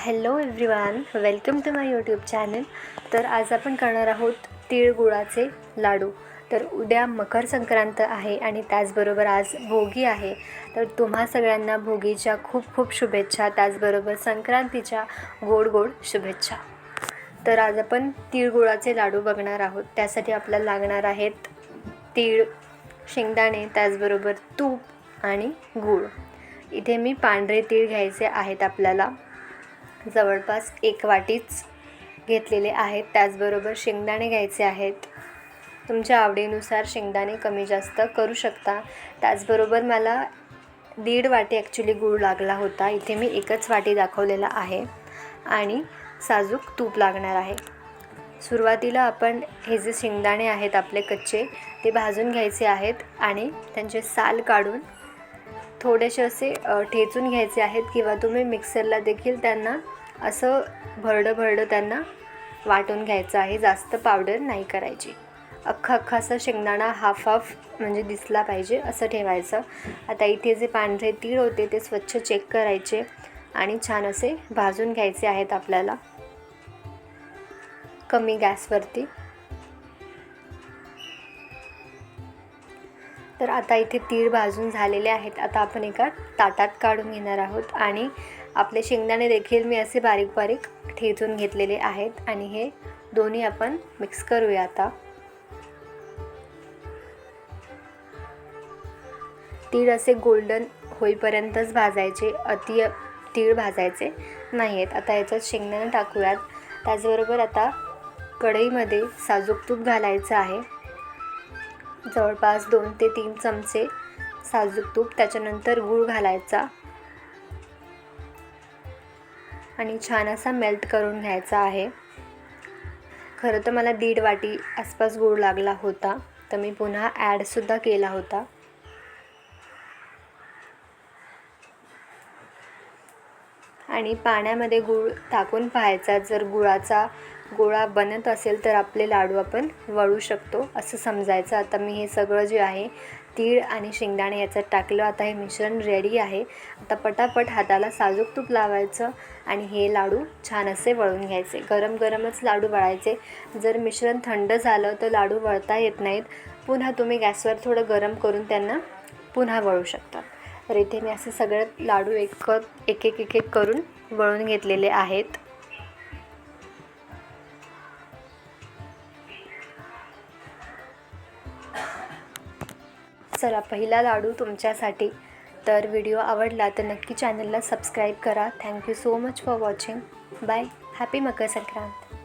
Hello everyone welcome to my YouTube channel तर आज आपण करणार आहोत तिळगुळाचे लाडू. तर उद्या मकर संक्रांत आहे आणि त्याचबरोबर आज भोगी आहे. तर तुम्हा सगळ्यांना भोगीच्या खूप खूप शुभेच्छा त्याचबरोबर संक्रांतीच्या गोड गोड शुभेच्छा. तर आज आपण तिळगुळाचे लाडू बघणार आहोत. त्यासाठी आपल्याला लागणार आहेत तीळ शेंगदाणे त्याचबरोबर तूप आणि गूळ. इथे मी पांढरे तीळ घ्यायचे आहेत आपल्याला. जवळपास एक वाटीच घेतलेले आहेत. त्याचबरोबर शेंगदाणे घ्यायचे आहेत. तुमच्या आवडीनुसार शेंगदाणे कमी जास्त करू शकता. त्याचबरोबर मला दीड वाटी ॲक्च्युली गूळ लागला होता. इथे मी एकच वाटी दाखवलेला आहे आणि साजूक तूप लागणार आहे. सुरुवातीला आपण हे जे शेंगदाणे आहेत आपले कच्चे ते भाजून घ्यायचे आहेत आणि त्यांचे साल काढून थोडेसे असे ठेचून घ्यायचे आहेत किंवा तुम्ही मिक्सरला देखील त्यांना असं भरडं भरडं त्यांना वाटून घ्यायचं आहे. जास्त पावडर नाही करायची. अख्खा अख्खा असं शेंगदाणा हाफ हाफ म्हणजे दिसला पाहिजे असं ठेवायचं. आता इथे जे पांढरे तीळ होते ते स्वच्छ चेक करायचे आणि छान असे भाजून घ्यायचे आहेत आपल्याला. कमी गॅसवरती. तर आता इथे तीळ भाजून झालेले आहेत. आता आपण एका ताटात काढून घेणार आहोत आणि आपले शेंगदाणे देखील मी असे बारीक बारीक ठेचून घेतलेले आहेत आणि हे दोन्ही आपण मिक्स करूया आता. तीळ असे गोल्डन होईपर्यंतच भाजायचे. अति तीळ भाजायचे नाही आहेत आता याच्यात शेंगदाणे टाकूयात. त्याचबरोबर आता कढईमध्ये साजूक तूप घालायचं आहे. जवळपास दोन ते तीन चमचे साजूक तूप त्याच्यानंतर गूळ घालायचा. आणि छान असा मेल्ट करून घ्यायचा आहे. खरं तर मला दीड वाटी आसपास गूळ लागला होता तर मी पुन्हा ॲडसुद्धा केला होता. आणि पाण्यामध्ये गूळ टाकून पाहायचा जर गुळाचा गोळा बनत असेल तर आपले लाडू आपण वळू शकतो असं समजायचं. आता मी हे सगळं जे आहे तीळ आणि शेंगदाणे याचं टाकलं. आता हे मिश्रण रेडी आहे. आता पटापट हाताला साजूक तूप लावायचं आणि हे लाडू छान असे वळून घ्यायचे. गरम गरमच लाडू वळायचे. जर मिश्रण थंड झालं तर लाडू वळता येत नाहीत. पुन्हा तुम्ही गॅसवर थोडं गरम करून त्यांना पुन्हा वळू शकता. तर इथे मी असे सगळे लाडू एक एक एक एक एक करून वळून घेतलेले आहेत. चला पहिला लाडू तुमच्यासाठी. तर व्हिडिओ आवडला तर नक्की चॅनलला सबस्क्राईब करा. Thank you so much for watching bye happy Makar Sankrant.